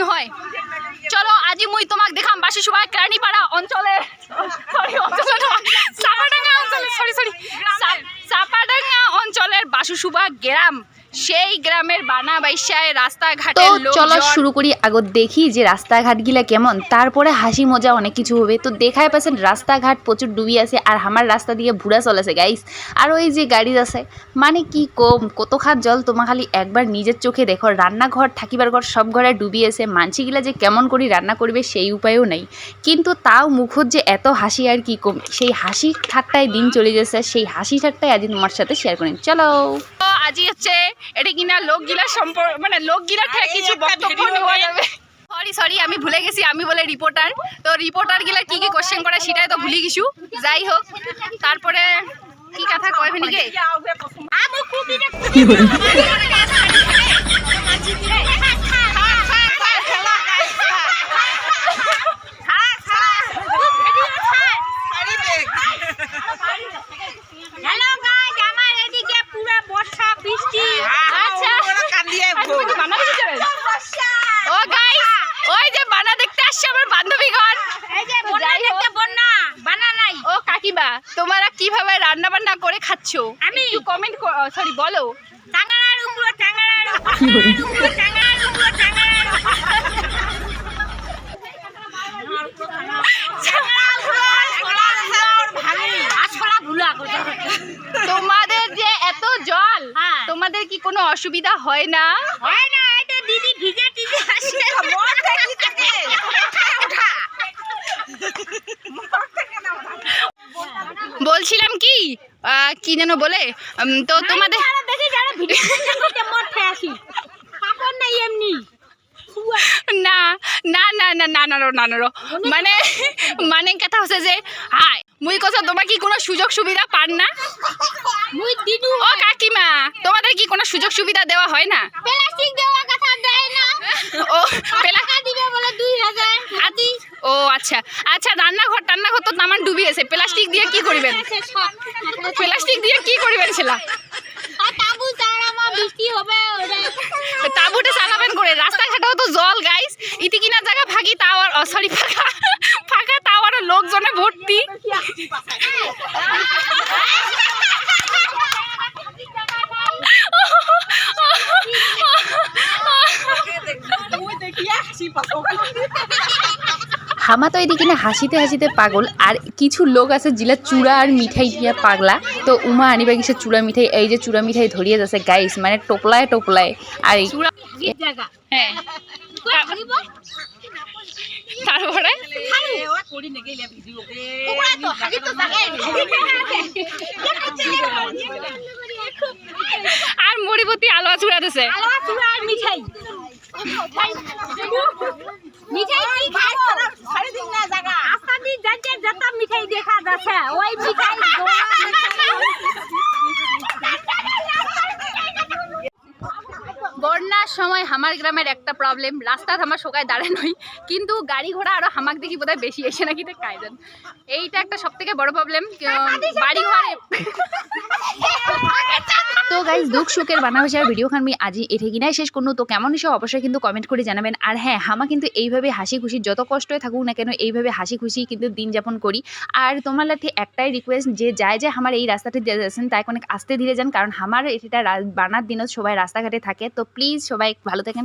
নহয় চলো, আজি মুই তোমাক দেখাম। বাসি সুবাই কেরানীপাড়া অঞ্চলে চাপাডাঙ্গা অঞ্চলে সরি সরি চাপাডাঙ্গা অঞ্চলের বাসুসুবা গ্রাম সেই গ্রামের বানা বাইশায় তো চলো শুরু করি। আগত দেখি যে রাস্তাঘাটগুলা কেমন। তারপরে হাসি মজা অনেক কিছু হবে। তো দেখাই পাচ্ছেন রাস্তাঘাট প্রচুর ডুবি আছে আর আমার রাস্তা দিয়ে ভুড়া চলেছে গাইস আর ওই যে গাড়ি আছে মানে কি কম? কত খাত জল? তোমা খালি একবার নিজের চোখে দেখো। রান্নাঘর থাকিবার ঘর সব ঘরে ডুবি আছে। মানসিগুলা যে কেমন করি রান্না করবে সেই উপায়ও নাই। কিন্তু তাও মুখত যে এত হাসি আর কি কম? সেই হাসি ঠাট্টায় দিন চলে যাচ্ছে। সেই হাসি ঠাট্টায় আজ তোমার সাথে শেয়ার করেন চলো। আজি হচ্ছে এটা কিনা লোকগিলা সম্পর্ক মানে লোকগিলা থেকে কিছু বক্তব্য নেওয়া যাবে। সরি সরি আমি ভুলে গেছি আমি বলে রিপোর্টার তো রিপোর্টার গিলা কি কি কোশ্চেন করে সেটাই তো ভুলে গেছু। যাই হোক তারপরে কি কথা কয় ফেনিকে হ্যালো গাইস আমার এদিকে পুরো বর্ষা বৃষ্টি আচ্ছা আচ্ছা, বানা দেখতে যাবেন? ও গাইস ওই যে বানা দেখতে আসছে আমার বান্ধবীগণ ও কাকিমা তোমরা কীভাবে রান্না বান্না করে খাচ্ছো? আমি? কমেন্ট সরি বলো। তোমাদের যে এত জল হ্যাঁ। তোমাদের কি কোনো অসুবিধা হয় না? হয় না এই তো দিদি ভিজে টিজে আসে বলছিলাম কি? কি যেন বলে? তো তোমাদের না না না না না না না না মানে মানে কথা হচ্ছে যে হাই মুই কথা তোমার কি কোনো সুযোগ সুবিধা পান না? মুই দিদু ও কাকিমা তোমাদের কি কোনো সুযোগ সুবিধা দেওয়া হয় না? প্লাস্টিক দেওয়া কথা দেয় না। ও পেলা দিবে বলে দুই হাজার। ও আচ্ছা। আচ্ছা রান্নাঘর ডুবিয়েছে প্লাস্টিক দিয়ে কি করিবেন? প্লাস্টিক দিয়ে কি করিবেন সেলা তাবুটা চালাবেন করে রাস্তাঘাটেও তো জল গাইস ইতি কিনা জায়গা ফাঁকি টাওয়ার সরি ফাঁকা। ফাঁকা টাওয়ারে লোকজনে ভর্তি। দেখি হামা তো এদিকে না হাসিতে হাসিতে পাগল আর কিছু লোক আছে জিলা চূড়া আর মিঠাই দিয়া পাগলা তো উমা আনিবা গেছে চূড়া মিঠাই এই যে চূড়া মিঠাই ধরিয়ে যাচ্ছে গাইস মানে টোপলায় টোপলায় আর হ্যাঁ তারপরে আর মরিবতী আলোয়া চূড়া দিছে মিঠাই মিঠাই কি খাব আস্তা দি যাচ্ছে যত মিঠাই ওই মিঠাই বন্যার সময় আমার গ্রামের একটা প্রবলেম রাস্তাত আমার শোকায় দাঁড়ায় নই কিন্তু গাড়ি ঘোড়া আরও হামাক দেখি বোধহয় বেশি এসে নাকি কায়দেন। এইটা একটা সব থেকে বড় প্রবলেম বাড়ি ঘরে তো গাইজ দুঃখ সুখের বানাবাসার ভিডিও খান আমি আজি এঠে কিনাই শেষ করুন। তো কেমন হিসেবে অবশ্যই কিন্তু কমেন্ট করে জানাবেন। আর হ্যাঁ হামা কিন্তু এইভাবে হাসি খুশি যত কষ্টই থাকুক না কেন এইভাবে হাসি খুশি কিন্তু দিন যাপন করি। আর তোমার লাঠি একটাই রিকোয়েস্ট যে, যায় যে আমার এই রাস্তাটি যাচ্ছেন, তাই অনেক আস্তে ধীরে যান, কারণ আমার এটা বানার দিনও সবাই রাস্তাঘাটে থাকে। তো প্লিজ সবাই ভালো থেকে